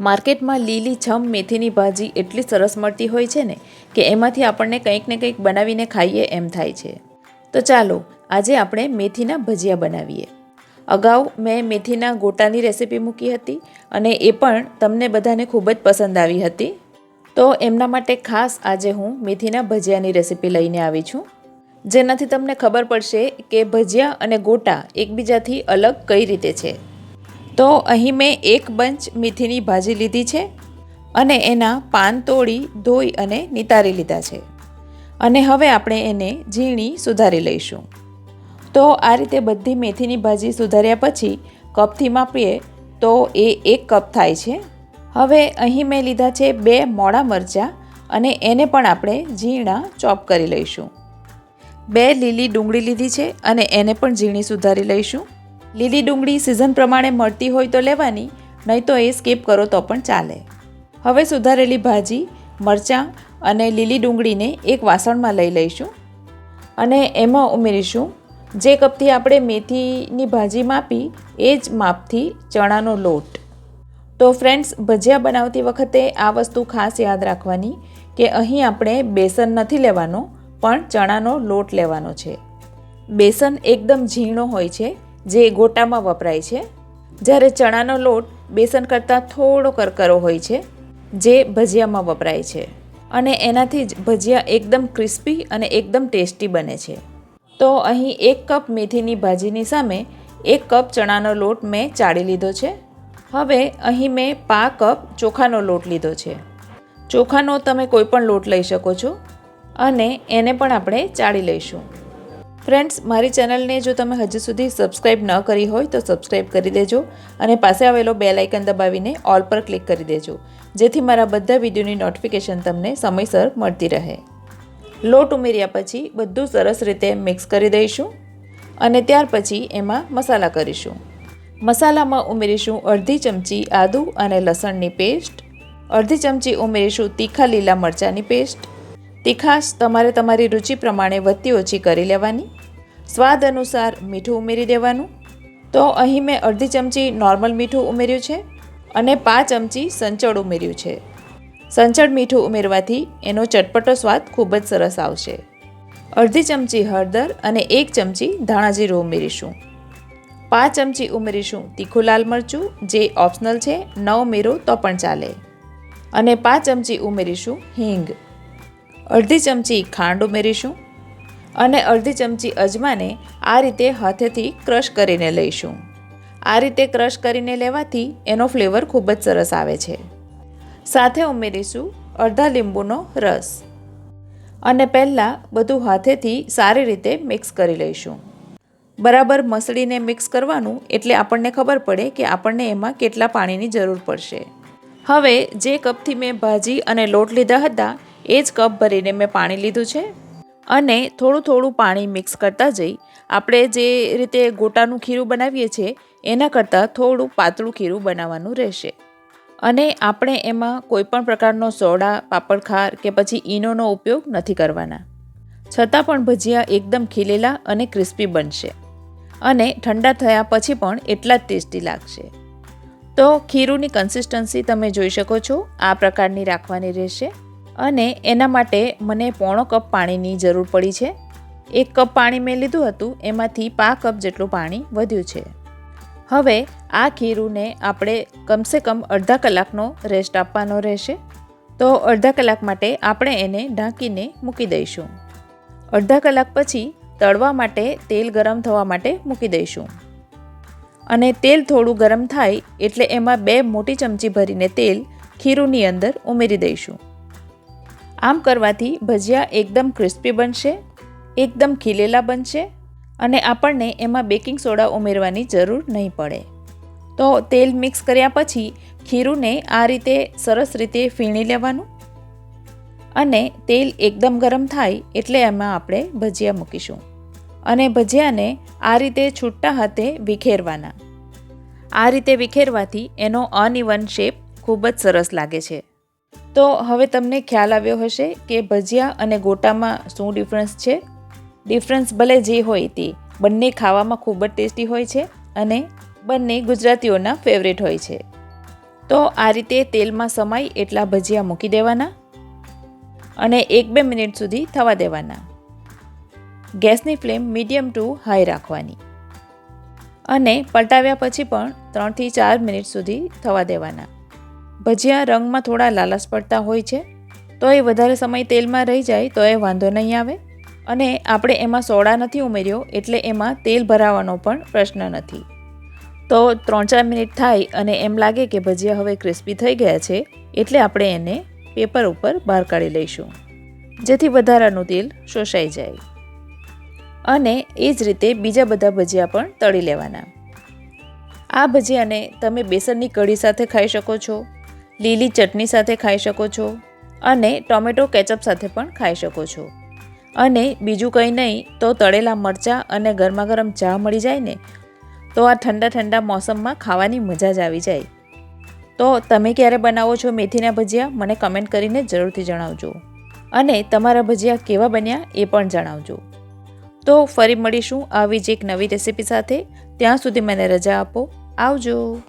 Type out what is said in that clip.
માર્કેટમાં લીલી છમ મેથીની ભાજી એટલી સરસ મળતી હોય છે ને કે એમાંથી આપણને કંઈક ને કંઈક બનાવીને ખાઈએ એમ થાય છે. તો ચાલો, આજે આપણે મેથીના ભજીયા બનાવીએ. અગાઉ મેં મેથીના ગોટાની રેસીપી મૂકી હતી અને એ પણ તમને બધાને ખૂબ જ પસંદ આવી હતી. તો એમના માટે ખાસ આજે હું મેથીના ભજીયાની રેસીપી લઈને આવી છું. જેનાથી તમને ખબર પડશે કે ભજીયા અને ગોટા એકબીજાથી અલગ કઈ રીતે છે. તો અહીં મેં એક બંચ મેથીની ભાજી લીધી છે અને એના પાન તોડી, ધોઈ અને નિતારી લીધા છે. અને હવે આપણે એને ઝીણી સુધારી લઈશું. તો આ રીતે બધી મેથીની ભાજી સુધાર્યા પછી કપથી માપીએ તો એ એક કપ થાય છે. હવે અહીં મેં લીધા છે બે મોડા મરચાં અને એને પણ આપણે ઝીણા ચોપ કરી લઈશું. બે લીલી ડુંગળી લીધી છે અને એને પણ ઝીણી સુધારી લઈશું. લીલી ડુંગળી સિઝન પ્રમાણે મળતી હોય તો લેવાની, નહીં તો એ સ્કીપ કરો તો પણ ચાલે. હવે સુધારેલી ભાજી, મરચાં અને લીલી ડુંગળીને એક વાસણમાં લઈ લઈશું અને એમાં ઉમેરીશું. જે કપથી આપણે મેથીની ભાજી માપી, એ જ માપથી ચણાનો લોટ. તો ફ્રેન્ડ્સ ભજીયા બનાવતી વખતે આ વસ્તુ ખાસ યાદ રાખવાની કે અહીં આપણે બેસન નથી લેવાનો, પણ ચણાનો લોટ લેવાનો છે. બેસન એકદમ ઝીણો હોય છે જે ગોટામાં વપરાય છે, જ્યારે ચણાનો લોટ બેસન કરતાં થોડો કરકરો હોય છે, જે ભજીયામાં વપરાય છે. અને એનાથી જ ભજીયા એકદમ ક્રિસ્પી અને એકદમ ટેસ્ટી બને છે. તો અહીં એક કપ મેથીની ભાજીની સામે એક કપ ચણાનો લોટ મેં ચાળી લીધો છે. હવે અહીં મેં પા કપ ચોખાનો લોટ લીધો છે. ચોખાનો તમે કોઈ પણ લોટ લઈ શકો છો. અને એને પણ આપણે ચાળી લઈશું. ફ્રેન્ડ્સ, મારી ચેનલને જો તમે હજી સુધી સબસ્ક્રાઈબ ન કરી હોય તો સબસ્ક્રાઈબ કરી દેજો અને પાસે આવેલો બે લાઇકન દબાવીને ઓલ પર ક્લિક કરી દેજો, જેથી મારા બધા વિડીયોની નોટિફિકેશન તમને સમયસર મળતી રહે. લોટ ઉમેર્યા પછી બધું સરસ રીતે મિક્સ કરી દઈશું અને ત્યાર પછી એમાં મસાલા કરીશું. મસાલામાં ઉમેરીશું અડધી ચમચી આદુ અને લસણની પેસ્ટ, અડધી ચમચી ઉમેરીશું તીખા લીલા મરચાંની પેસ્ટ તીખાશ તમારે તમારી રુચિ પ્રમાણે વધતી ઓછી કરી લેવાની. સ્વાદ અનુસાર મીઠું ઉમેરી દેવાનું. તો અહીં મેં અડધી ચમચી નોર્મલ મીઠું ઉમેર્યું છે અને પાંચ ચમચી સંચળ ઉમેર્યું છે. સંચળ મીઠું ઉમેરવાથી એનો ચટપટો સ્વાદ ખૂબ જ સરસ આવશે. અડધી ચમચી હળદર અને એક ચમચી ધાણા જીરું ઉમેરીશું. પાંચ ચમચી ઉમેરીશું તીખું લાલ મરચું, જે ઓપ્શનલ છે, ન ઉમેરો તો પણ ચાલે. અને પાંચ ચમચી ઉમેરીશું હિંગ. અડધી ચમચી ખાંડ ઉમેરીશું અને અડધી ચમચી અજમાને આ રીતે હાથેથી ક્રશ કરીને લઈશું. આ રીતે ક્રશ કરીને લેવાથી એનો ફ્લેવર ખૂબ જ સરસ આવે છે. સાથે ઉમેરીશું અડધા લીંબુનો રસ. અને પહેલાં બધું હાથેથી સારી રીતે મિક્સ કરી લઈશું. બરાબર મસળીને મિક્સ કરવાનું એટલે આપણને ખબર પડે કે આપણને એમાં કેટલા પાણીની જરૂર પડશે. હવે જે કપથી મેં ભાજી અને લોટ લીધા હતા એ જ કપ ભરીને મેં પાણી લીધું છે. અને થોડું થોડું પાણી મિક્સ કરતા જઈ આપણે જે રીતે ગોટાનું ખીરું બનાવીએ છીએ, એના કરતાં થોડું પાતળું ખીરું બનાવવાનું રહેશે. અને આપણે એમાં કોઈપણ પ્રકારનો સોડા, પાપડખાર કે પછી ઈનોનો ઉપયોગ નથી કરવાના. છતાં પણ ભજીયા એકદમ ખીલેલા અને ક્રિસ્પી બનશે. અને ઠંડા થયા પછી પણ એટલા જ ટેસ્ટી લાગશે. તો ખીરુંની કન્સિસ્ટન્સી તમે જોઈ શકો છો, આ પ્રકારની રાખવાની રહેશે. અને એના માટે મને પોણો કપ પાણીની જરૂર પડી છે. એક કપ પાણી મેં લીધું હતું, એમાંથી પા કપ જેટલું પાણી વધ્યું છે. હવે આ ખીરુંને આપણે કમસે કમ અડધા કલાકનો રેસ્ટ આપવાનો રહેશે. તો અડધા કલાક માટે આપણે એને ઢાંકીને મૂકી દઈશું. અડધા કલાક પછી તળવા માટે તેલ ગરમ થવા માટે મૂકી દઈશું. અને તેલ થોડું ગરમ થાય એટલે એમાં બે મોટી ચમચી ભરીને તેલ ખીરુંની અંદર ઉમેરી દઈશું. આમ કરવાથી ભજીયા એકદમ ક્રિસ્પી બનશે, એકદમ ખીલેલા બનશે અને આપણને એમાં બેકિંગ સોડા ઉમેરવાની જરૂર નહીં પડે. તો તેલ મિક્સ કર્યા પછી ખીરુંને આ રીતે સરસ રીતે ફીણી લેવાનું અને તેલ એકદમ ગરમ થાય એટલે એમાં આપણે ભજીયા મૂકીશું અને ભજીયાને આ રીતે છૂટા હાથે વિખેરવાના. આ રીતે વિખેરવાથી એનો અનઇવન શેપ ખૂબ જ સરસ લાગે છે. તો હવે તમને ખ્યાલ આવ્યો હશે કે ભજીયા અને ગોટામાં શું ડિફરન્સ છે? ડિફરન્સ ભલે જે હોય તે બંને ખાવામાં ખૂબ જ ટેસ્ટી હોય છે અને બંને ગુજરાતીઓના ફેવરેટ હોય છે. તો આ રીતે તેલમાં સમાય એટલા ભજીયા મૂકી દેવાના અને એક બે મિનિટ સુધી થવા દેવાના. ગેસની ફ્લેમ મીડિયમ ટુ હાઈ રાખવાની અને પલટાવ્યા પછી પણ ત્રણથી ચાર મિનિટ સુધી થવા દેવાના. ભજીયા રંગમાં થોડા લાલાસ પડતા હોય છે, તો એ વધારે સમય તેલમાં રહી જાય તો એ વાંધો નહીં આવે. અને આપણે એમાં સોડા નથી ઉમેર્યો એટલે એમાં તેલ ભરાવાનો પણ પ્રશ્ન નથી. તો ત્રણ ચાર મિનિટ થાય અને એમ લાગે કે ભજીયા હવે ક્રિસ્પી થઈ ગયા છે, એટલે આપણે એને પેપર ઉપર બહાર કાઢી લઈશું. જેથી વધારાનું તેલ શોષાઈ જાય. અને એ જ રીતે બીજા બધા ભજીયા પણ તળી લેવાના. આ ભજીયાને તમે બેસનની કઢી સાથે ખાઈ શકો છો લીલી ચટણી સાથે ખાઈ શકો છો અને ટોમેટો કેચઅપ સાથે પણ ખાઈ શકો છો. અને બીજું કંઈ નહીં, તો તળેલા મરચાં અને ગરમા ગરમ ચા મળી જાય ને, તો આ ઠંડા ઠંડા મોસમમાં ખાવાની મજા જ આવી જાય. તો તમે ક્યારે બનાવો છો મેથીના ભજીયા, મને કમેન્ટ કરીને જરૂરથી જણાવજો. અને તમારા ભજીયા કેવા બન્યા એ પણ જણાવજો. તો ફરી મળીશું આવી જ એક નવી રેસીપી સાથે. ત્યાં સુધી મને રજા આપો. આવજો.